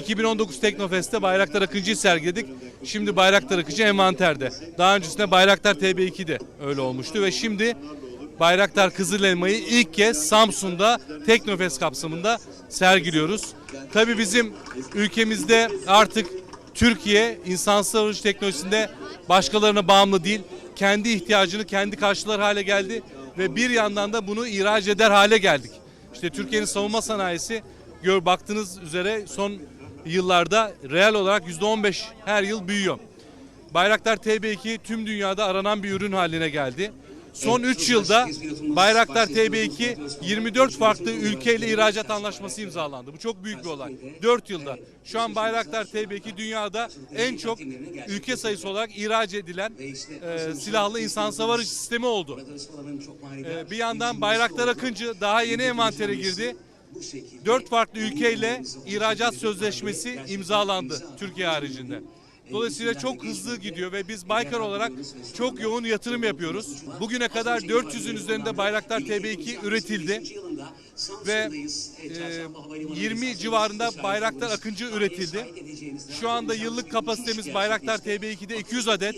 2019 Teknofest'te Bayraktar Akıncı'yı sergiledik. Şimdi Bayraktar Akıncı envanterde. Daha öncesinde Bayraktar TB2'de öyle olmuştu ve şimdi Bayraktar Kızıl Elma'yı ilk kez Samsun'da Teknofest kapsamında sergiliyoruz. Tabii bizim ülkemizde artık Türkiye insansız aracı teknolojisinde başkalarına bağımlı değil. Kendi ihtiyacını kendi karşılar hale geldi ve bir yandan da bunu ihraç eder hale geldik. İşte Türkiye'nin savunma sanayisi gör baktığınız üzere son yıllarda reel olarak %15 her yıl büyüyor. Bayraktar TB2 tüm dünyada aranan bir ürün haline geldi. Son 3 yılda Bayraktar TB2 24 farklı ülkeyle ihracat anlaşması imzalandı. Bu çok büyük bir olay. 4 yılda. Şu an Bayraktar TB2 dünyada en çok ülke sayısı olarak ihraç edilen e, silahlı insan savarıcı sistemi oldu. E, bir yandan Bayraktar Akıncı daha yeni envantere girdi. Dört farklı ülkeyle ihracat sözleşmesi imzalandı Türkiye haricinde. Dolayısıyla çok hızlı gidiyor ve biz Baykar olarak çok yoğun yatırım yapıyoruz. Bugüne kadar 400'ün üzerinde Bayraktar TB2 üretildi ve e, 20 civarında Bayraktar Akıncı üretildi. Şu anda yıllık kapasitemiz Bayraktar TB2'de 200 adet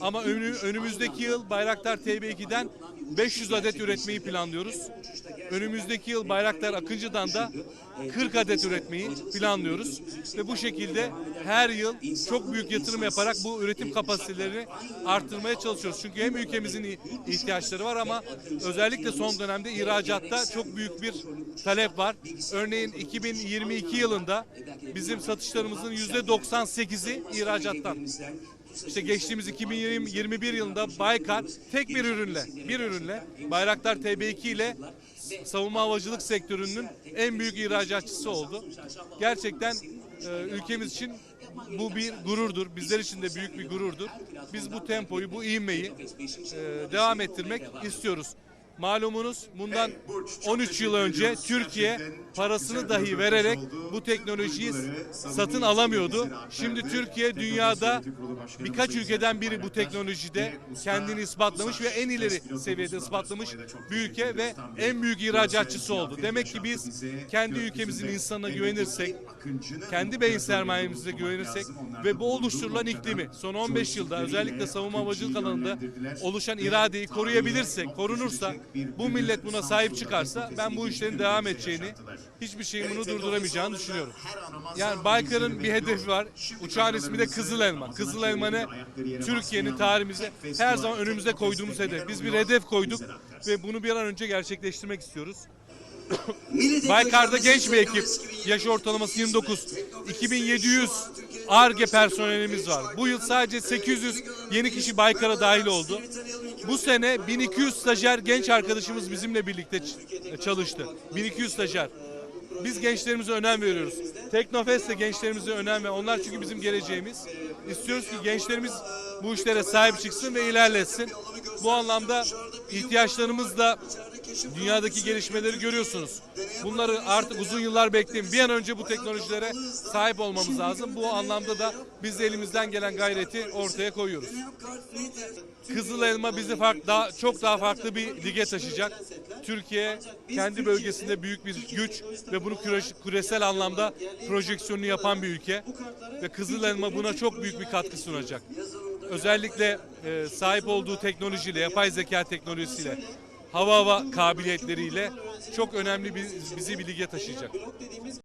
ama önü- önümüzdeki yıl Bayraktar TB2'den 500 adet üretmeyi planlıyoruz. Önümüzdeki yıl Bayraktar Akıncı'dan da 40 adet üretmeyi planlıyoruz. Ve bu şekilde her yıl çok büyük yatırım yaparak bu üretim kapasitelerini arttırmaya çalışıyoruz. Çünkü hem ülkemizin ihtiyaçları var ama özellikle son dönemde ihracatta çok büyük bir talep var. Örneğin 2022 yılında bizim satışlarımızın %98'i ihracattan. İşte geçtiğimiz 2021 yılında Baykar tek bir ürünle, bir ürünle Bayraktar TB2 ile savunma havacılık sektörünün en büyük ihracatçısı oldu. Gerçekten e, ülkemiz için bu bir gururdur. Bizler için de büyük bir gururdur. Biz bu tempoyu, bu ivmeyi e, devam ettirmek istiyoruz. Malumunuz bundan 13 yıl önce Türkiye parasını dahi vererek bu teknolojiyi satın alamıyordu. Şimdi Türkiye dünyada birkaç ülkeden biri bu teknolojide kendini ispatlamış ve en ileri seviyede ispatlamış bir ülke ve en büyük ihracatçısı oldu. Demek ki biz kendi ülkemizin insanına güvenirsek, kendi beyin sermayemize güvenirsek ve bu oluşturulan iklimi son 15 yılda özellikle savunma havacılık alanında oluşan iradeyi koruyabilirsek, korunursa, bu millet buna sahip çıkarsa ben bu işlerin devam edeceğini, hiçbir şeyin bunu durduramayacağını düşünüyorum. Yani Baykar'ın bir hedefi var. Uçağın ismi de Kızıl Elma. Kızıl Elma ne? Türkiye'nin tarihimize her zaman önümüze koyduğumuz hedef. Biz bir hedef koyduk ve bunu bir an önce gerçekleştirmek istiyoruz. Baykar'da genç bir ekip. Yaş ortalaması 29. 2700 ARGE personelimiz var. Bu yıl sadece 800 yeni kişi Baykar'a dahil oldu. Bu sene 1200 stajyer genç arkadaşımız bizimle birlikte ç- çalıştı. 1200 stajyer. Biz gençlerimize önem veriyoruz. Teknofest de gençlerimize önem ve onlar çünkü bizim geleceğimiz. İstiyoruz ki gençlerimiz bu işlere sahip çıksın ve ilerletsin. Bu anlamda ihtiyaçlarımız da dünyadaki gelişmeleri görüyorsunuz. Bunları artık uzun yıllar bekleyin. Bir an önce bu teknolojilere sahip olmamız lazım. Bu anlamda da biz de elimizden gelen gayreti ortaya koyuyoruz. Kızıl Elma bizi fark, daha, çok daha farklı bir lige taşıyacak. Türkiye kendi bölgesinde büyük bir güç ve bunu küre- küresel anlamda projeksiyonunu yapan bir ülke. Ve Kızıl Elma buna çok büyük bir katkı sunacak. Özellikle e, sahip olduğu teknolojiyle, yapay zeka teknolojisiyle, hava hava kabiliyetleriyle çok önemli bir, bizi bir lige taşıyacak.